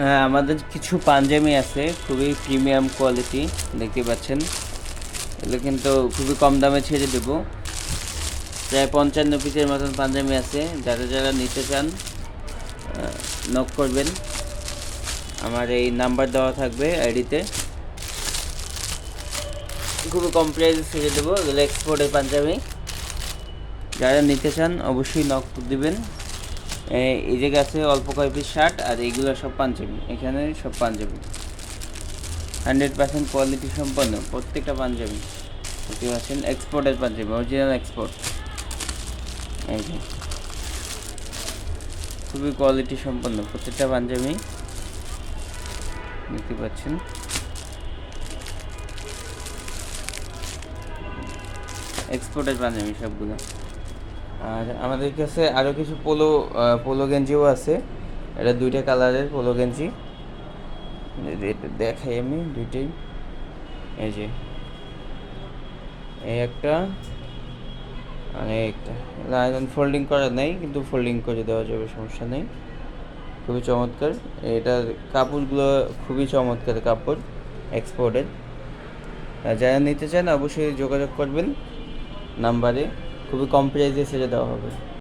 হ্যাঁ, আমাদের কিছু পাঞ্জাবি আছে খুবই প্রিমিয়াম কোয়ালিটি দেখতে পাচ্ছেন। এগুলো কিন্তু খুবই কম দামে ছেড়ে দেব। প্রায় পঞ্চান্ন পিসের মতন পাঞ্জাবি আছে যারা যারা নিতে চান নক করবেন। আমার এই নাম্বার দেওয়া থাকবে আইডিতে। খুবই কম প্রাইসে ছেড়ে দেবো এগুলো এক্সপোর্টের পাঞ্জাবি। যারা নিতে চান অবশ্যই নক দিবেন। এই যে আছে অল্প কয়েক পিস শার্ট আর এইগুলো সব পাঞ্জাবি। এখানে সব পাঞ্জাবি। হান্ড্রেড পার্সেন্ট কোয়ালিটি সম্পন্ন প্রত্যেকটা পাঞ্জাবি। দেখতে পাচ্ছেন এক্সপোর্টের পাঞ্জাবি অরিজিনাল এক্সপোর্ট এই যে। খুবই কোয়ালিটি সম্পন্ন প্রত্যেকটা পাঞ্জাবি। দেখতে পাচ্ছেন এক্সপোর্টের পাঞ্জাবি সবগুলো। আমাদের কাছে আরও কিছু পোলো পোলো গেঞ্জিও আছে। এটা দুইটা কালারের পোলো গেঞ্জি। দেখাই আমি দুইটাই। এই যে। এই একটা আর এই একটা। আয়রন ফোল্ডিং করা নেই, কিন্তু ফোল্ডিং করে দেওয়া যাবে, সমস্যা নেই। খুবই চমৎকার। এটার কাপড়গুলো খুবই চমৎকার কাপড় এক্সপোর্টের আর যারা নিতে চান, অবশ্যই যোগাযোগ করবেন। নাম্বারে খুবই কম প্রাইসে সেটা দেওয়া হবে।